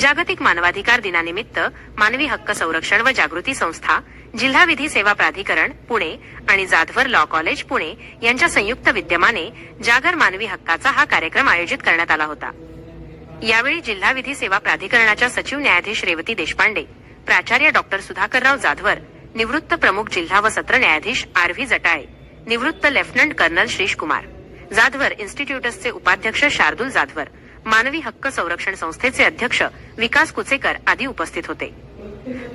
जागतिक मानवाधिकार दिनानिमित्त मानवी हक्क संरक्षण व जागृती संस्था जिल्हा विधी सेवा प्राधिकरण पुणे आणि जाधवर लॉ कॉलेज पुणे यांच्या संयुक्त विद्यमाने जागर मानवी हक्काचा हा कार्यक्रम आयोजित करण्यात आला होता. यावेळी जिल्हा विधी सेवा प्राधिकरणाच्या सचिव न्यायाधीश रेवती देशपांडे प्राचार्य डॉक्टर सुधाकरराव जाधवर निवृत्त प्रमुख जिल्हा व सत्र न्यायाधीश आर व्ही जटाळे निवृत्त लेफ्टनंट कर्नल श्रीश कुमार जाधवर इन्स्टिट्यूटसचे उपाध्यक्ष शार्दूल जाधवर मानवी हक्क संरक्षण संस्थेचे अध्यक्ष विकास कुचेकर आदी उपस्थित होते.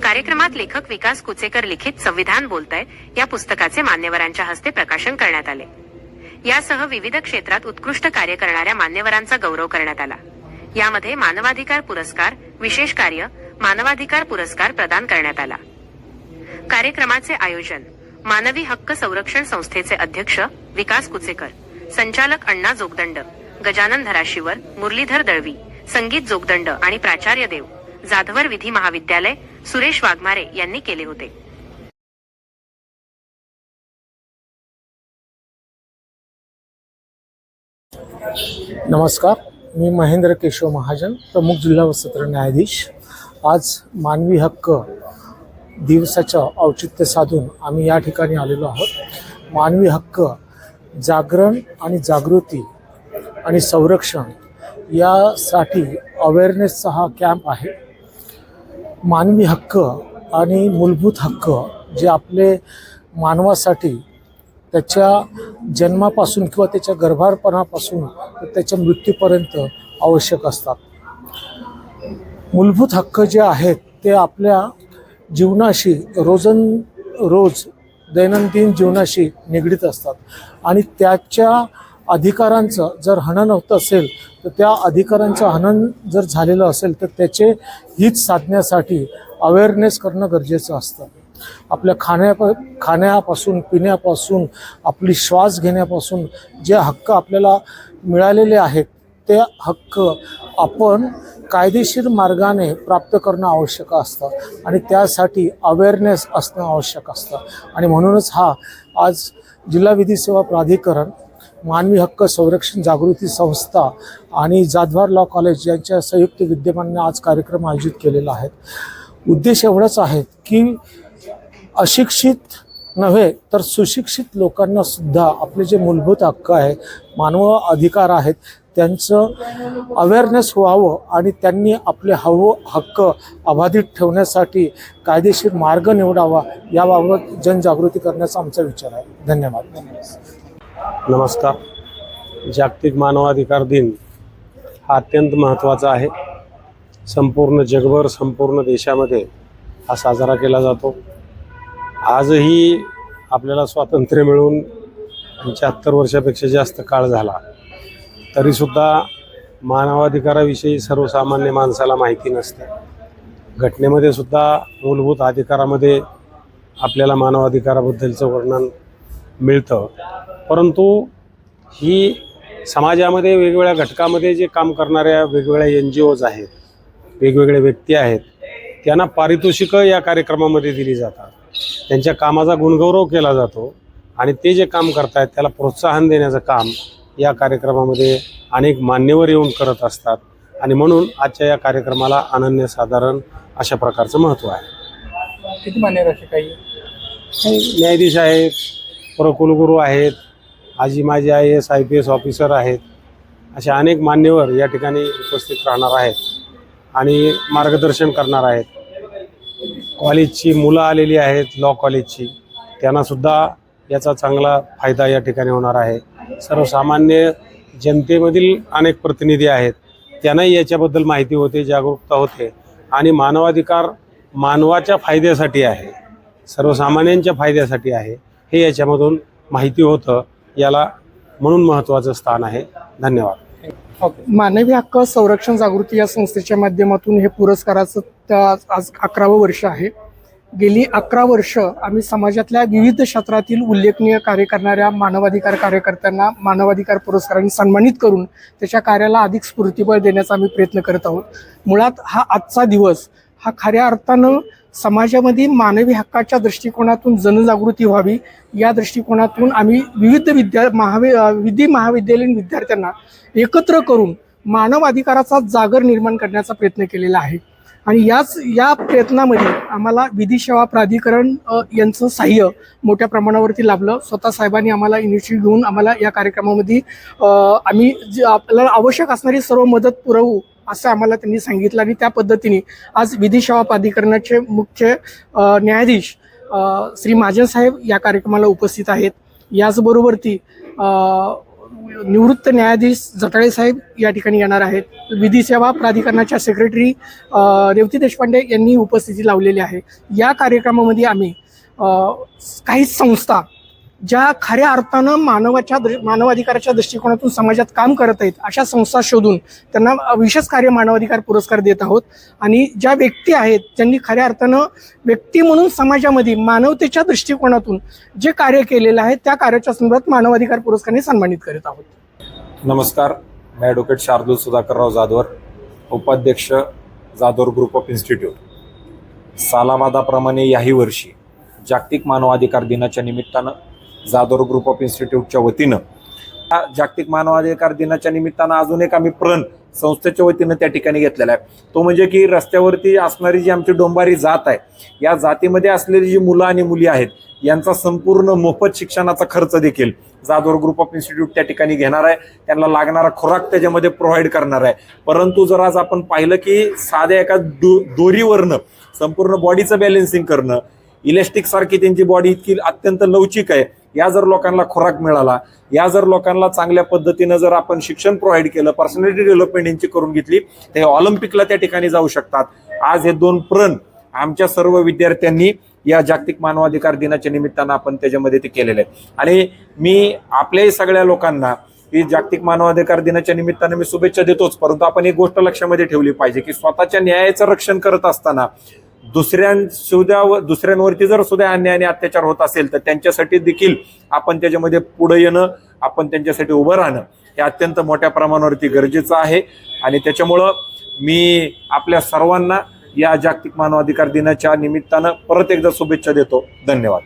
कार्यक्रमात लेखक विकास कुचेकर लिखित संविधान बोलतय या पुस्तकाचे मान्यवरांच्या हस्ते प्रकाशन करण्यात आले. यासह विविध क्षेत्रात उत्कृष्ट कार्य करणाऱ्या मान्यवरांचा गौरव करण्यात आला. यामध्ये मानवाधिकार पुरस्कार विशेष कार्य मानवाधिकार पुरस्कार प्रदान करण्यात आला. कार्यक्रमाचे आयोजन मानवी हक्क संरक्षण संस्थेचे अध्यक्ष विकास कुचेकर संचालक अण्णा जोगदंड गजानन धराशिवर मुरलीधर दळवी संगीत जोगदंड आणि प्राचार्य देव जाधवर विधी महाविद्यालय सुरेश वाघमारे यांनी केले होते. नमस्कार मी महेंद्र केशव महाजन प्रमुख जिल्हा व सत्र न्यायाधीश. आज मानवी हक्क दिवसाचं औचित्य साधून आम्ही या ठिकाणी आलेलो आहोत. मानवी हक्क जागरण आणि जागृती आणि संरक्षण यासाठी अवेअरनेसचा हा कॅम्प आहे. मानवी हक्क आणि मूलभूत हक्क जे आपले मानवासाठी त्याच्या जन्मापासून किंवा त्याच्या गर्भारपणापासून त्याच्या मृत्यूपर्यंत आवश्यक असतात. मूलभूत हक्क जे आहेत ते आपल्या जीवनाशी रोजन रोज दैनंदिन जीवनाशी निगडीत असतात. आणि त्याच्या अधिकारांचं जर हनन होत असेल तर त्या अधिकारांचं हनन जर झालेलं असेल तर त्याचे हित साधण्यासाठी अवेअरनेस करणं गरजेचं असतं. आपल्या खाण्या खाण्यापासून पिण्यापासून आपली श्वास घेण्यापासून जे हक्क आपल्याला मिळालेले आहेत ते हक्क आपण कायदेशीर मार्गाने प्राप्त करणं आवश्यक असतं आणि त्यासाठी अवेअरनेस असणं आवश्यक असतं. आणि म्हणूनच हा आज जिल्हा विधी सेवा प्राधिकरण मानवी हक्क संरक्षण जागृती संस्था आणि जाधवार लॉ कॉलेज यांच्या संयुक्त विद्यमानने आज कार्यक्रम आयोजित केलेला आहे. उद्देश एवढाच आहे की अशिक्षित नव्हे तर सुशिक्षित लोकांना सुद्धा आपले जे मूलभूत हक्क आहे मानव अधिकार आहेत त्यांचं अवेअरनेस व्हावं आणि त्यांनी आपले हवं हक्क अबाधित ठेवण्यासाठी कायदेशीर मार्ग निवडावा याबाबत जनजागृती करण्याचा आमचा विचार आहे. धन्यवाद धन्यवाद. नमस्कार. जागतिक मानवाधिकार दिन हा अत्यंत महत्त्वाचा आहे. संपूर्ण जगभर संपूर्ण देशामध्ये हा साजरा केला जातो. आजही आपल्याला स्वातंत्र्य मिळून पंच्याहत्तर वर्षापेक्षा जास्त काळ झाला. तरीसुद्धा मानवाधिकाराविषयी सर्वसामान्य माणसाला माहिती नसते. घटनेमध्ये सुद्धा मूलभूत अधिकारामध्ये आपल्याला मानवाधिकाराबद्दलचं वर्णन मिळतं. परंतु ही समाजामध्ये वेगवेगळ्या घटकामध्ये जे काम करणाऱ्या वेगवेगळ्या एन जी ओज आहेत वेगवेगळे व्यक्ती आहेत त्यांना पारितोषिकं या कार्यक्रमामध्ये दिली जातात. त्यांच्या कामाचा गुणगौरव केला जातो आणि ते जे काम करतायत त्याला प्रोत्साहन देण्याचं काम या कार्यक्रमामध्ये अनेक मान्यवर येऊन करत असतात. आणि म्हणून आजच्या या कार्यक्रमाला अनन्यसाधारण अशा प्रकारचं महत्त्व आहे. किती मान्य काही काही? न्यायाधीश आहेत प्रकुलगुरू आहेत आजी माजी I S I P S officer आहेत असे अनेक मान्यवर या ठिकाणी उपस्थित राहणार आहेत आणि मार्गदर्शन करणार आहेत. कॉलेजची मुलं आलेली आहेत लॉ कॉलेजची. त्यांनासुद्धा याचा चांगला फायदा या ठिकाणी होणार आहे. सर्वसामान्य जनतेमधील अनेक प्रतिनिधी आहेत. त्यांनाही याच्याबद्दल माहिती होते जागरूकता होते आणि मानवाधिकार मानवाच्या फायद्यासाठी आहे. सर्वसामान्यांच्या फायद्यासाठी आहे. हे याच्यामधून माहिती होतं. याला म्हणून महत्त्वाचं स्थान आहे. धन्यवाद. मानवी हक्क संरक्षण जागृती या संस्थेच्या माध्यमातून हे पुरस्काराचं त्या आज अकरावं वर्ष आहे. गेली अकरा वर्ष आम्ही समाजातल्या विविध क्षेत्रातील उल्लेखनीय कार्य करणाऱ्या मानवाधिकार कार्यकर्त्यांना मानवाधिकार पुरस्काराने सन्मानित करून त्याच्या कार्याला अधिक स्फूर्तिबळ देण्याचा आम्ही प्रयत्न करत आहोत. मुळात हा आजचा दिवस हा खऱ्या अर्थानं समाजामध्ये मानवी हक्काच्या दृष्टिकोनातून जनजागृती व्हावी या दृष्टिकोनातून आम्ही विविध विद्या महावि विधी महाविद्यालयीन विद्यार्थ्यांना एकत्र करून मानव अधिकाराचा जागर निर्माण करण्याचा प्रयत्न केलेला आहे. आणि याच या प्रयत्नामध्ये आम्हाला विधी सेवा प्राधिकरण यांचं सहाय्य मोठ्या प्रमाणावरती लाभलं. स्वतः साहेबांनी आम्हाला इनिशिएटिव्ह घेऊन आम्हाला या कार्यक्रमामध्ये आम्ही जे आपल्याला आवश्यक असणारी सर्व मदत पुरवू असं आम्हाला त्यांनी सांगितलं आणि त्या पद्धतीने आज विधी सेवा प्राधिकरणाचे मुख्य न्यायाधीश श्री महाजन साहेब या कार्यक्रमाला उपस्थित आहेत. याचबरोबर ती निवृत्त न्यायाधीश जटाळे साहेब या ठिकाणी येणार आहेत. विधी सेवा प्राधिकरणाच्या सेक्रेटरी रेवती देशपांडे यांनी उपस्थिती लावलेली आहे. या कार्यक्रमामध्ये आम्ही काही संस्था ज्या खऱ्या अर्थानं मानवाच्या दृ- मानवाधिकाराच्या दृष्टिकोनातून समाजात काम करत आहेत अशा संस्था शोधून त्यांना विशेष कार्य मानवाधिकार पुरस्कार देत आहोत. आणि ज्या व्यक्ती आहेत ज्यांनी खऱ्या अर्थानं व्यक्ती म्हणून समाजामध्ये मानवतेच्या दृष्टिकोनातून जे कार्य केलेलं आहे त्या कार्याच्या संदर्भात मानवाधिकार पुरस्काराने सन्मानित करत आहोत. नमस्कार. मी ॲडव्होकेट शार्दूल सुधाकरराव जाधवर उपाध्यक्ष जाधवर ग्रुप ऑफ इन्स्टिट्यूट सालावादाप्रमाणे याही वर्षी जागतिक मानवाधिकार दिनाच्या निमित्तानं जाधवर ग्रुप ऑफ इन्स्टिट्यूटच्या वतीनं. हा जागतिक मानवाधिकार दिनाच्या निमित्तानं अजून एक आम्ही प्रण संस्थेच्या वतीनं त्या ठिकाणी घेतलेला आहे. तो म्हणजे की रस्त्यावरती असणारी जी आमची डोंबारी जात आहे या जातीमध्ये असलेली जी मुलं आणि मुली आहेत यांचा संपूर्ण मोफत शिक्षणाचा खर्च देखील जाधवर ग्रुप ऑफ इन्स्टिट्यूट त्या ठिकाणी घेणार आहे. त्यांना लागणारा खुराक त्याच्यामध्ये प्रोव्हाइड करणार आहे. परंतु जर आज आपण पाहिलं की साध्या एका दो दोरीवरनं संपूर्ण बॉडीचं बॅलेन्सिंग करणं इलेस्टिक सारखी त्यांची बॉडी इतकी अत्यंत लवचिक आहे या जर लोकांना खुराक मिळाला या जर लोकांना चांगल्या पद्धतीनं जर आपण शिक्षण प्रोव्हाइड केलं पर्सनॅलिटी डेव्हलपमेंट यांची करून घेतली तर हे ऑलिम्पिकला त्या ठिकाणी जाऊ शकतात. आज हे दोन प्रण आमच्या सर्व विद्यार्थ्यांनी या जागतिक मानवाधिकार दिनाच्या निमित्तानं आपण त्याच्यामध्ये ते केलेलं आहे आणि मी आपल्याही सगळ्या लोकांना की जागतिक मानवाधिकार दिनाच्या निमित्तानं मी शुभेच्छा देतोच परंतु आपण एक गोष्ट लक्षामध्ये ठेवली पाहिजे की स्वतःच्या न्यायाचं रक्षण करत असताना दुसऱ्यांसुद्धा दुसऱ्यांवरती जर सुद्धा अन्याय आणि अत्याचार होत असेल तर त्यांच्यासाठी देखील आपण त्याच्यामध्ये पुढे येणं आपण त्यांच्यासाठी उभं राहणं हे अत्यंत मोठ्या प्रमाणावरती गरजेचं आहे. आणि त्याच्यामुळं मी आपल्या सर्वांना या जागतिक मानवाधिकार दिनाच्या निमित्तानं परत एकदा शुभेच्छा देतो. धन्यवाद.